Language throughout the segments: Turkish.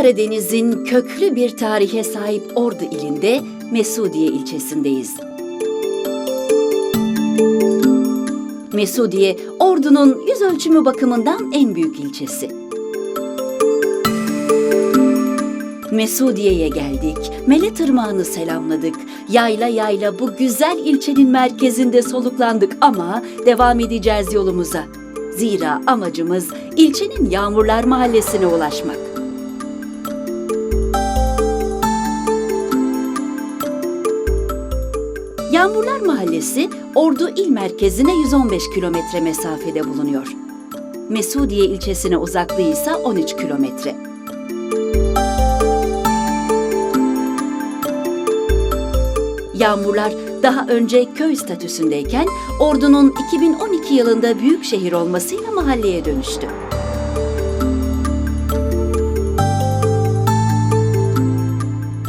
Karadeniz'in köklü bir tarihe sahip Ordu ilinde Mesudiye ilçesindeyiz. Mesudiye, Ordu'nun yüz ölçümü bakımından en büyük ilçesi. Mesudiye'ye geldik, Mele Tırmağı'nı selamladık. Yayla yayla bu güzel ilçenin merkezinde soluklandık ama devam edeceğiz yolumuza. Zira amacımız ilçenin Yağmurlar Mahallesi'ne ulaşmak. Yağmurlar Mahallesi, Ordu il merkezine 115 kilometre mesafede bulunuyor. Mesudiye ilçesine uzaklığı ise 13 kilometre. Yağmurlar daha önce köy statüsündeyken Ordu'nun 2012 yılında büyük şehir olmasıyla mahalleye dönüştü.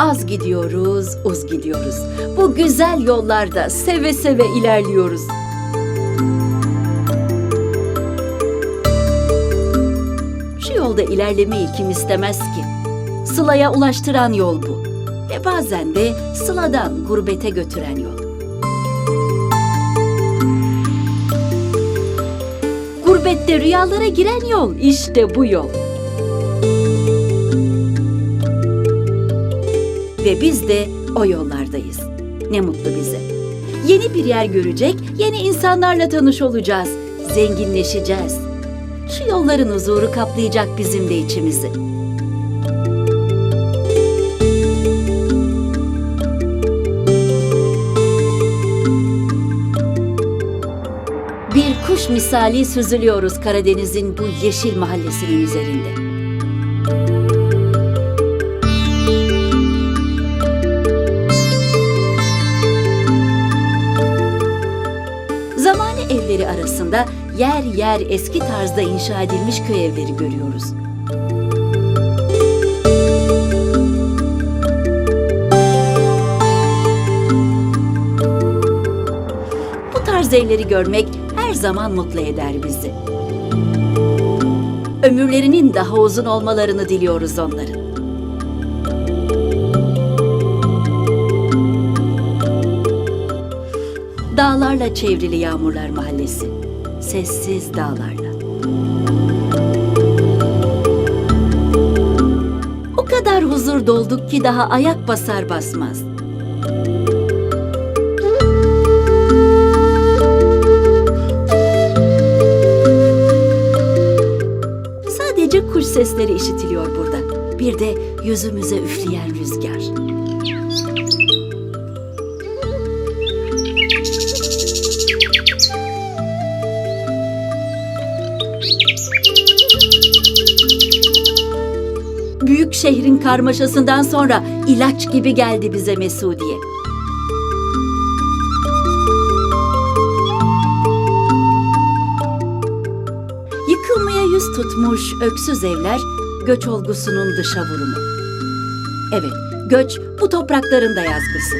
Az gidiyoruz, uz gidiyoruz. Bu güzel yollarda seve seve ilerliyoruz. Şu yolda ilerlemeyi kim istemez ki? Sıla'ya ulaştıran yol bu. Ve bazen de Sıla'dan gurbete götüren yol. Gurbette rüyalara giren yol işte bu yol. Ve biz de o yollardayız. Ne mutlu bize. Yeni bir yer görecek, yeni insanlarla tanış olacağız, zenginleşeceğiz. Şu yolların huzuru kaplayacak bizim de içimizi. Bir kuş misali süzülüyoruz Karadeniz'in bu yeşil mahallesinin üzerinde. Arasında yer yer eski tarzda inşa edilmiş köy evleri görüyoruz. Bu tarz evleri görmek her zaman mutlu eder bizi. Ömürlerinin daha uzun olmalarını diliyoruz onların. Dağlarla çevrili Yağmurlar Mahallesi. Sessiz dağlarla. O kadar huzur dolduk ki daha ayak basar basmaz. Sadece kuş sesleri işitiliyor burada. Bir de yüzümüze üfleyen rüzgar. Şehrin karmaşasından sonra ilaç gibi geldi bize Mesudiye. Yıkılmaya yüz tutmuş öksüz evler göç olgusunun dışa vurumu. Evet, göç bu toprakların da yazgısı.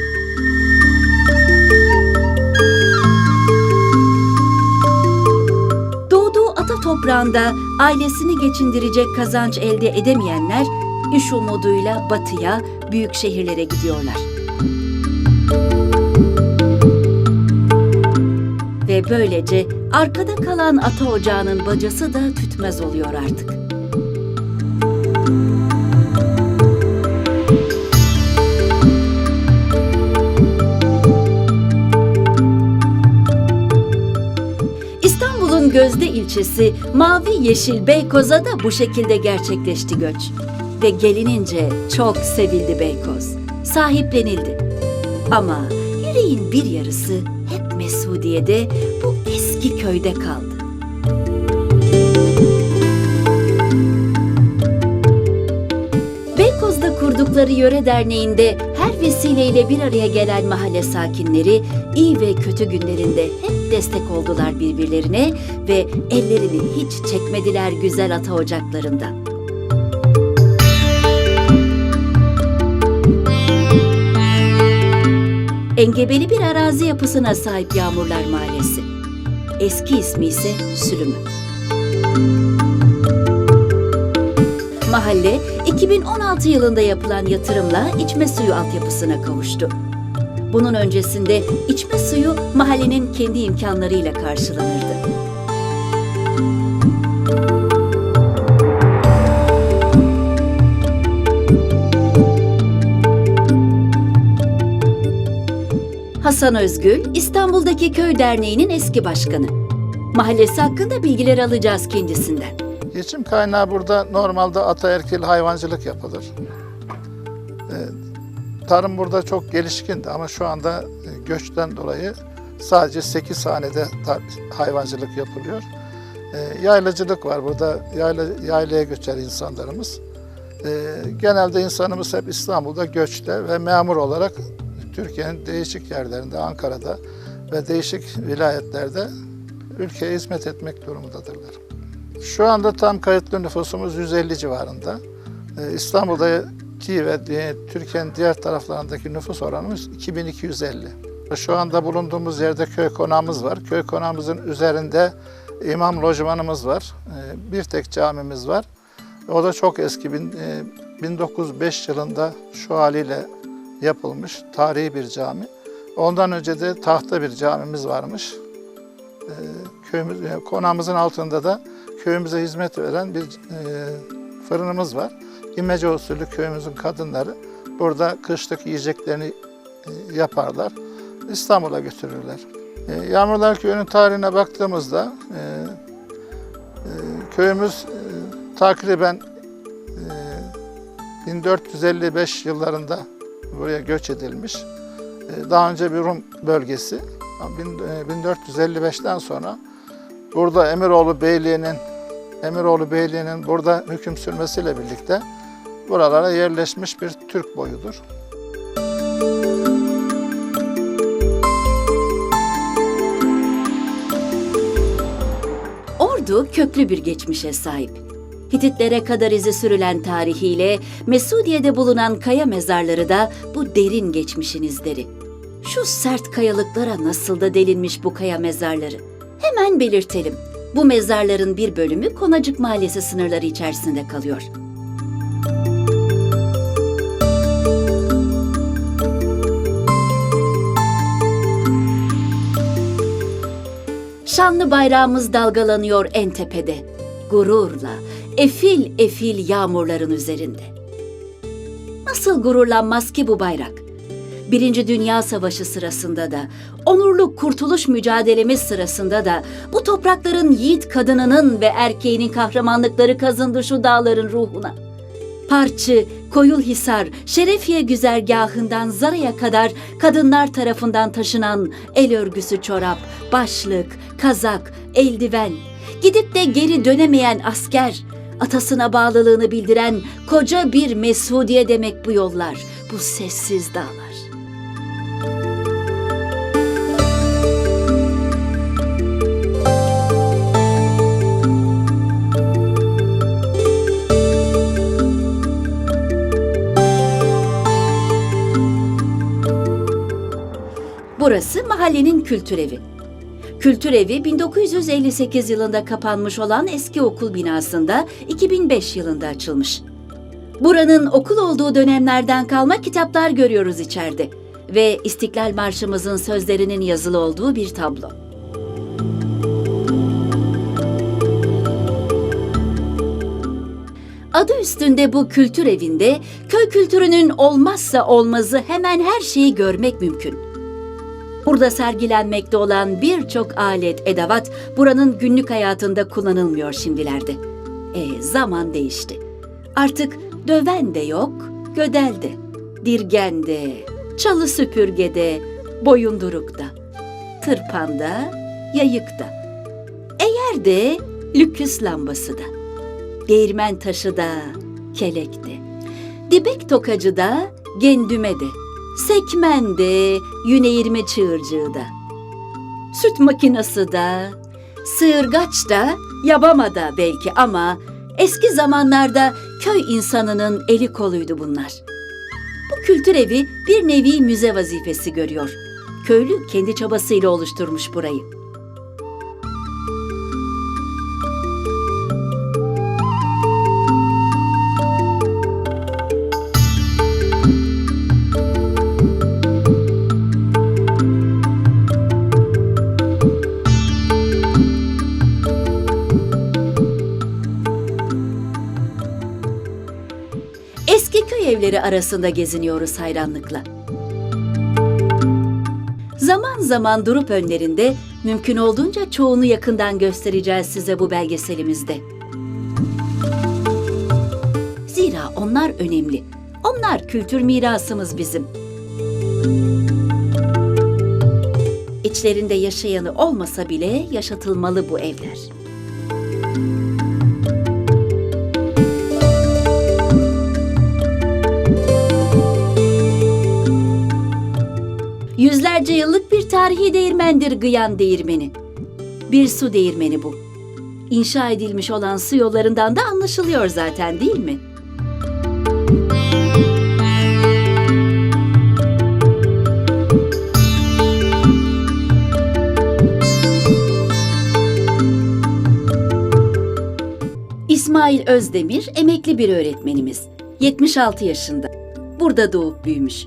Doğduğu ata toprağında ailesini geçindirecek kazanç elde edemeyenler iş umuduyla batıya, büyük şehirlere gidiyorlar. Ve böylece arkada kalan ata ocağının bacası da tütmez oluyor artık. İstanbul'un gözde ilçesi Mavi Yeşil Beykoz'a da bu şekilde gerçekleşti göç. Ve gelinince çok sevildi Beykoz. Sahiplenildi. Ama yüreğin bir yarısı hep Mesudiye'de bu eski köyde kaldı. Beykoz'da kurdukları yöre derneğinde her vesileyle bir araya gelen mahalle sakinleri iyi ve kötü günlerinde hep destek oldular birbirlerine ve ellerini hiç çekmediler güzel ata ocaklarından. Engebeli bir arazi yapısına sahip Yağmurlar Mahallesi. Eski ismi ise Sürümü. Mahalle 2016 yılında yapılan yatırımla içme suyu altyapısına kavuştu. Bunun öncesinde içme suyu mahallenin kendi imkanlarıyla karşılanırdı. Hasan Özgül, İstanbul'daki köy derneğinin eski başkanı. Mahallesi hakkında bilgiler alacağız kendisinden. Geçim kaynağı burada normalde ataerkil hayvancılık yapılır. Ee, Tarım burada çok gelişkindi ama şu anda e, göçten dolayı sadece 8 hanede hayvancılık yapılıyor. Ee, Yaylacılık var burada, yayla, yaylaya göçer insanlarımız. Ee, Genelde insanımız hep İstanbul'da göçte ve memur olarak Türkiye'nin değişik yerlerinde, Ankara'da ve değişik vilayetlerde ülkeye hizmet etmek durumundadırlar. Şu anda tam kayıtlı nüfusumuz 150 civarında. Ee, İstanbul'daki ve di- Türkiye'nin diğer taraflarındaki nüfus oranımız 2250. Şu anda bulunduğumuz yerde köy konağımız var. Köy konağımızın üzerinde imam lojmanımız var. Ee, Bir tek camimiz var. O da çok eski. bin- e, 1905 yılında şu haliyle yapılmış tarihi bir cami. Ondan önce de tahta bir camimiz varmış. Ee, Köyümüz, e, konağımızın altında da köyümüze hizmet veren bir e, fırınımız var. İmece usulü köyümüzün kadınları burada kışlık yiyeceklerini e, yaparlar. İstanbul'a götürürler. E, Yağmurlar Köyü'nün tarihine baktığımızda e, e, köyümüz e, takriben e, 1455 yıllarında buraya göç edilmiş. E, daha önce bir Rum bölgesi. Ama bin- e, 1455'ten sonra burada Emiroğlu Beyliği'nin Emiroğlu Beyliği'nin burada hüküm sürmesiyle birlikte buralara yerleşmiş bir Türk boyudur. Ordu köklü bir geçmişe sahip. Hititlere kadar izi sürülen tarihiyle Mesudiye'de bulunan kaya mezarları da bu derin geçmişin izleri. Şu sert kayalıklara nasıl da delinmiş bu kaya mezarları. Hemen belirtelim. Bu mezarların bir bölümü Konacık Mahallesi sınırları içerisinde kalıyor. Şanlı bayrağımız dalgalanıyor en tepede. Gururla, efil efil yağmurların üzerinde. Nasıl gururlanmaz ki bu bayrak? Birinci Dünya Savaşı sırasında da, onurlu kurtuluş mücadelemiz sırasında da bu toprakların yiğit kadınının ve erkeğinin kahramanlıkları kazındı şu dağların ruhuna. Parçı, Koyulhisar, Şerefiye güzergahından Zara'ya kadar kadınlar tarafından taşınan el örgüsü çorap, başlık, kazak, eldiven, gidip de geri dönemeyen asker, atasına bağlılığını bildiren koca bir mesudiye demek bu yollar, bu sessiz dağlar. Burası mahallenin kültür evi. Kültür evi 1958 yılında kapanmış olan eski okul binasında 2005 yılında açılmış. Buranın okul olduğu dönemlerden kalma kitaplar görüyoruz içeride ve İstiklal Marşımızın sözlerinin yazılı olduğu bir tablo. Adı üstünde bu kültür evinde köy kültürünün olmazsa olmazı hemen her şeyi görmek mümkün. Burada sergilenmekte olan birçok alet, edevat buranın günlük hayatında kullanılmıyor şimdilerde. E zaman değişti. Artık döven de yok, gödel de, dirgen de, çalı süpürgede, boyundurukta, tırpanda, yayıkta. Eğer de lüküs lambası da, değirmen taşı da, kelekte, dibek tokacı da, gendüme de, sekmen de, yüneğirme çığırcığı da, süt makinası da, sığırgaç da, yabama da belki ama eski zamanlarda köy insanının eli koluydu bunlar. Bu kültür evi bir nevi müze vazifesi görüyor. Köylü kendi çabasıyla oluşturmuş burayı. Eserleri arasında geziniyoruz hayranlıkla. Zaman zaman durup önlerinde mümkün olduğunca çoğunu yakından göstereceğiz size bu belgeselimizde. Zira onlar önemli. Onlar kültür mirasımız bizim. İçlerinde yaşayanı olmasa bile yaşatılmalı bu evler. Yüzlerce yıllık bir tarihi değirmendir Gıyan Değirmeni. Bir su değirmeni bu. İnşa edilmiş olan su yollarından da anlaşılıyor zaten değil mi? İsmail Özdemir emekli bir öğretmenimiz. 76 yaşında. Burada doğup büyümüş.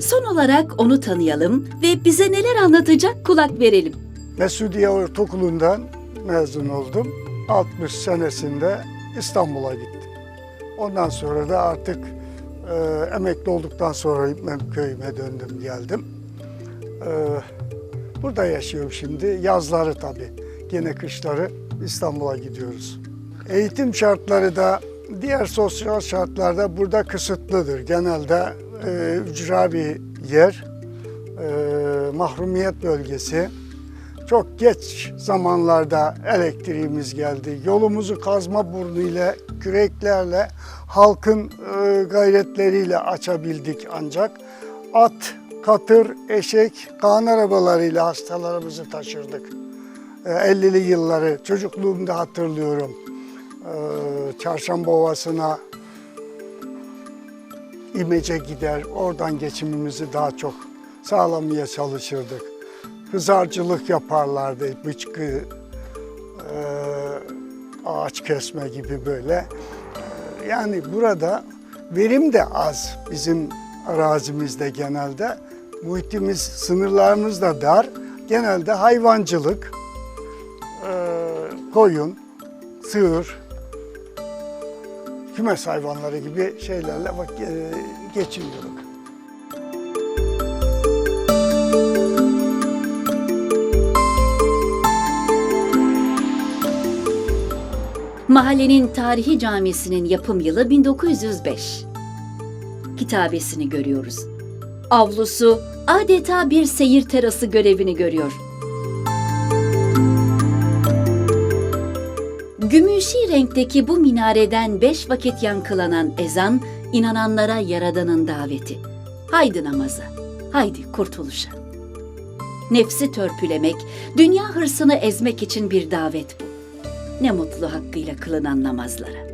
Son olarak onu tanıyalım ve bize neler anlatacak kulak verelim. Mesudiye Ortaokulu'ndan mezun oldum. 60 senesinde İstanbul'a gittim. Ondan sonra da artık e, emekli olduktan sonra köyüme döndüm geldim. E, burada yaşıyorum şimdi. Yazları tabii. Gene kışları İstanbul'a gidiyoruz. Eğitim şartları da diğer sosyal şartlarda burada kısıtlıdır. Genelde e, ücra bir yer, e, mahrumiyet bölgesi. Çok geç zamanlarda elektriğimiz geldi. Yolumuzu kazma burnu ile, küreklerle, halkın e, gayretleriyle açabildik ancak. At, katır, eşek, kan arabalarıyla hastalarımızı taşırdık. E, 50'li yılları çocukluğumda hatırlıyorum. E, Çarşamba Ovası'na İmece gider, oradan geçimimizi daha çok sağlamaya çalışırdık. Hızarcılık yaparlardı, bıçkı, ağaç kesme gibi böyle. Yani burada verim de az bizim arazimizde genelde. Muhitimiz, sınırlarımız da dar. Genelde hayvancılık, koyun, sığır, kümes hayvanları gibi şeylerle vak- e, geçiniyorduk. Mahallenin tarihi camisinin yapım yılı 1905. Kitabesini görüyoruz. Avlusu adeta bir seyir terası görevini görüyor. Gümüşi renkteki bu minareden beş vakit yankılanan ezan, inananlara Yaradan'ın daveti. Haydi namaza, haydi kurtuluşa. Nefsi törpülemek, dünya hırsını ezmek için bir davet bu. Ne mutlu hakkıyla kılınan namazlara.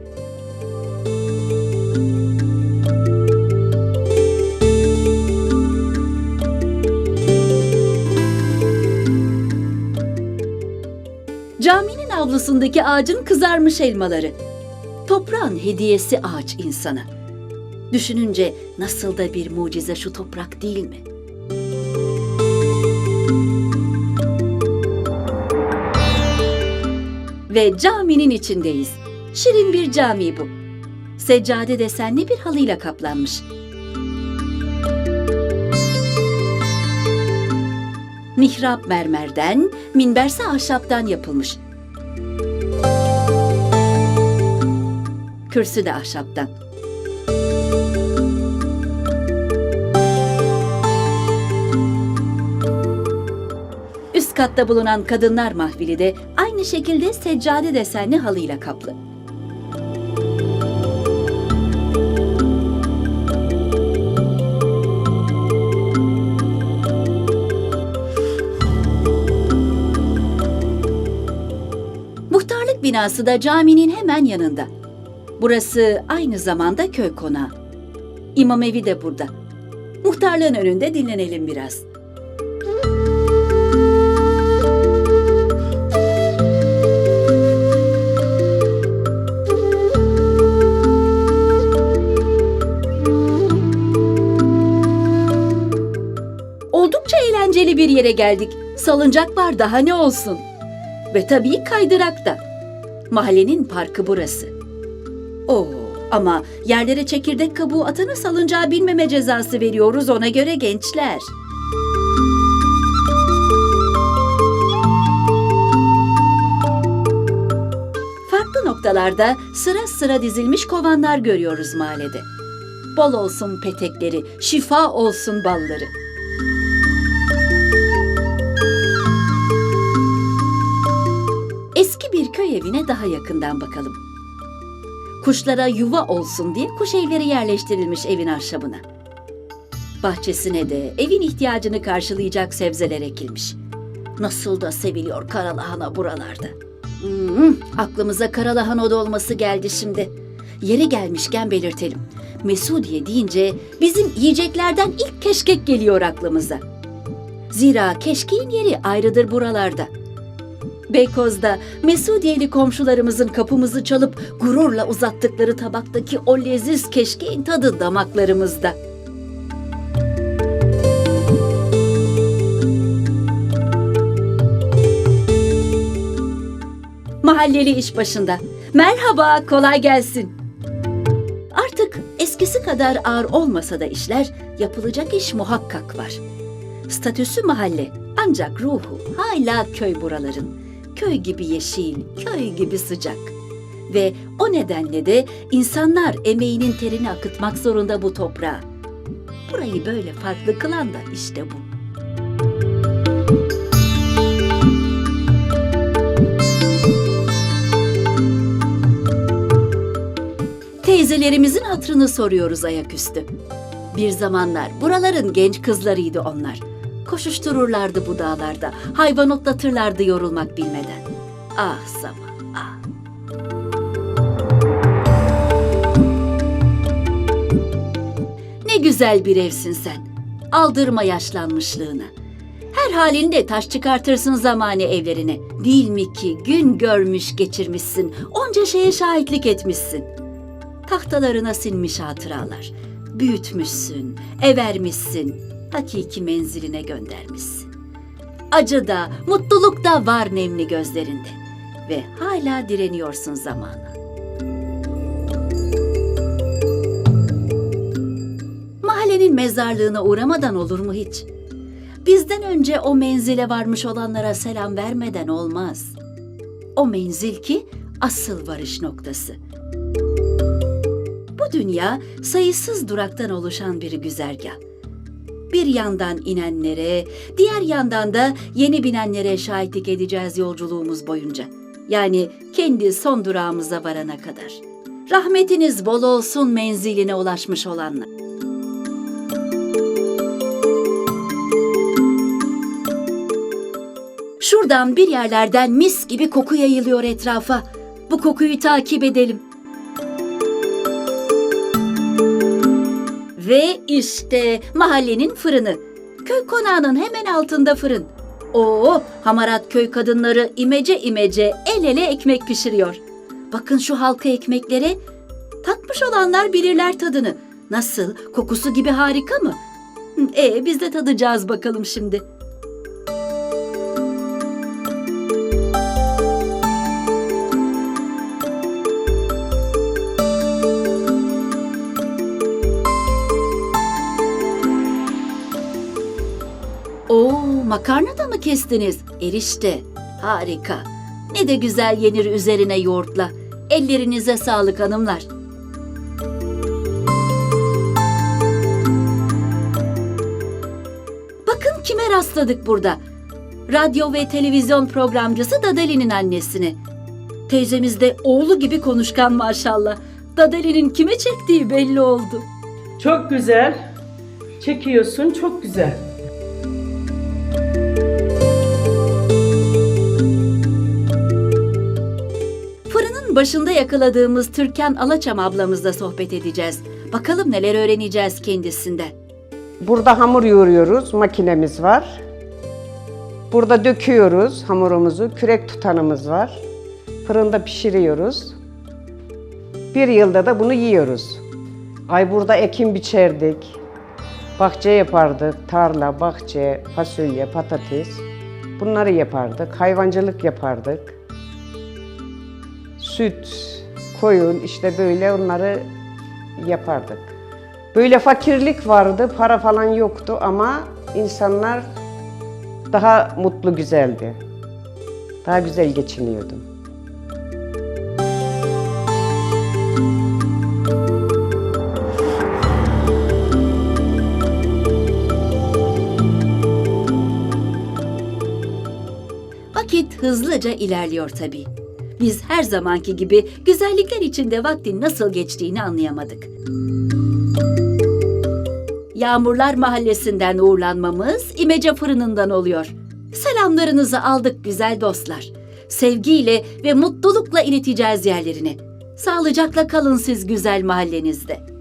Caminin avlusundaki ağacın kızarmış elmaları. Toprağın hediyesi ağaç insana. Düşününce nasıl da bir mucize şu toprak değil mi? Ve caminin içindeyiz. Şirin bir cami bu. Seccade desenli bir halıyla kaplanmış. Mihrap mermerden, minberse ahşaptan yapılmış. Kürsü de ahşaptan. Üst katta bulunan kadınlar mahfili de aynı şekilde seccade desenli halıyla kaplı. Binası da caminin hemen yanında. Burası aynı zamanda köy konağı. İmam evi de burada. Muhtarlığın önünde dinlenelim biraz. Oldukça eğlenceli bir yere geldik. Salıncak var daha ne olsun. Ve tabii kaydırak da. Mahallenin parkı burası. Oo, Ama yerlere çekirdek kabuğu atana salıncağı bilmeme cezası veriyoruz ona göre gençler. Farklı noktalarda sıra sıra dizilmiş kovanlar görüyoruz mahallede. Bol olsun petekleri, şifa olsun balları. Eski bir köy evine daha yakından bakalım. Kuşlara yuva olsun diye kuş evleri yerleştirilmiş evin ahşabına. Bahçesine de evin ihtiyacını karşılayacak sebzeler ekilmiş. Nasıl da seviliyor karalahana buralarda. Hmm, aklımıza karalahana dolması geldi şimdi. Yeri gelmişken belirtelim. Mesudiye deyince bizim yiyeceklerden ilk keşkek geliyor aklımıza. Zira keşkeğin yeri ayrıdır buralarda. Beykoz'da Mesudiyeli komşularımızın kapımızı çalıp gururla uzattıkları tabaktaki o leziz keşkeğin tadı damaklarımızda. Mahalleli iş başında. Merhaba, kolay gelsin. Artık eskisi kadar ağır olmasa da işler, yapılacak iş muhakkak var. Statüsü mahalle, ancak ruhu hala köy buraların. Köy gibi yeşil, köy gibi sıcak. Ve o nedenle de insanlar emeğinin terini akıtmak zorunda bu toprağa. Burayı böyle farklı kılan da işte bu. Teyzelerimizin hatrını soruyoruz ayaküstü. Bir zamanlar buraların genç kızlarıydı onlar. Koşuştururlardı bu dağlarda, hayvan otlatırlardı yorulmak bilmeden. Ah zaman, ah. Ne güzel bir evsin sen. Aldırma yaşlanmışlığını. Her halinde taş çıkartırsın zamane evlerine. Değil mi ki gün görmüş geçirmişsin, onca şeye şahitlik etmişsin. Tahtalarına sinmiş hatıralar. Büyütmüşsün, evermişsin, hakiki menziline göndermişsin. Acı da, mutluluk da var nemli gözlerinde. Ve hala direniyorsun zamana. Mahallenin mezarlığına uğramadan olur mu hiç? Bizden önce o menzile varmış olanlara selam vermeden olmaz. O menzil ki asıl varış noktası. Bu dünya sayısız duraktan oluşan bir güzergah. Bir yandan inenlere, diğer yandan da yeni binenlere şahitlik edeceğiz yolculuğumuz boyunca. Yani kendi son durağımıza varana kadar. Rahmetiniz bol olsun menziline ulaşmış olanlar. Şuradan bir yerlerden mis gibi koku yayılıyor etrafa. Bu kokuyu takip edelim. Ve işte mahallenin fırını. Köy konağının hemen altında fırın. Oo, hamarat köy kadınları imece imece el ele ekmek pişiriyor. Bakın şu halka ekmeklere. Tatmış olanlar bilirler tadını. Nasıl? Kokusu gibi harika mı? E biz de tadacağız bakalım şimdi. Makarna da mı kestiniz? Erişte. Harika. Ne de güzel yenir üzerine yoğurtla. Ellerinize sağlık hanımlar. Bakın kime rastladık burada. Radyo ve televizyon programcısı Dadali'nin annesine. Teyzemiz de oğlu gibi konuşkan maşallah. Dadali'nin kime çektiği belli oldu. Çok güzel. Çekiyorsun çok güzel. Başında yakaladığımız Türkan Alaçam ablamızla sohbet edeceğiz. Bakalım neler öğreneceğiz kendisinden. Burada hamur yoğuruyoruz, makinemiz var. Burada döküyoruz hamurumuzu, kürek tutanımız var. Fırında pişiriyoruz. Bir yılda da bunu yiyoruz. Ay burada ekim biçerdik. Bahçe yapardık, tarla, bahçe, fasulye, patates. Bunları yapardık, hayvancılık yapardık. Süt, koyun işte böyle onları yapardık. Böyle fakirlik vardı, para falan yoktu ama insanlar daha mutlu güzeldi. Daha güzel geçiniyordum. Vakit hızlıca ilerliyor tabii. Biz her zamanki gibi güzellikler içinde vaktin nasıl geçtiğini anlayamadık. Yağmurlar Mahallesi'nden uğurlanmamız İmece Fırını'ndan oluyor. Selamlarınızı aldık güzel dostlar. Sevgiyle ve mutlulukla ileteceğiz yerlerine. Sağlıcakla kalın siz güzel mahallenizde.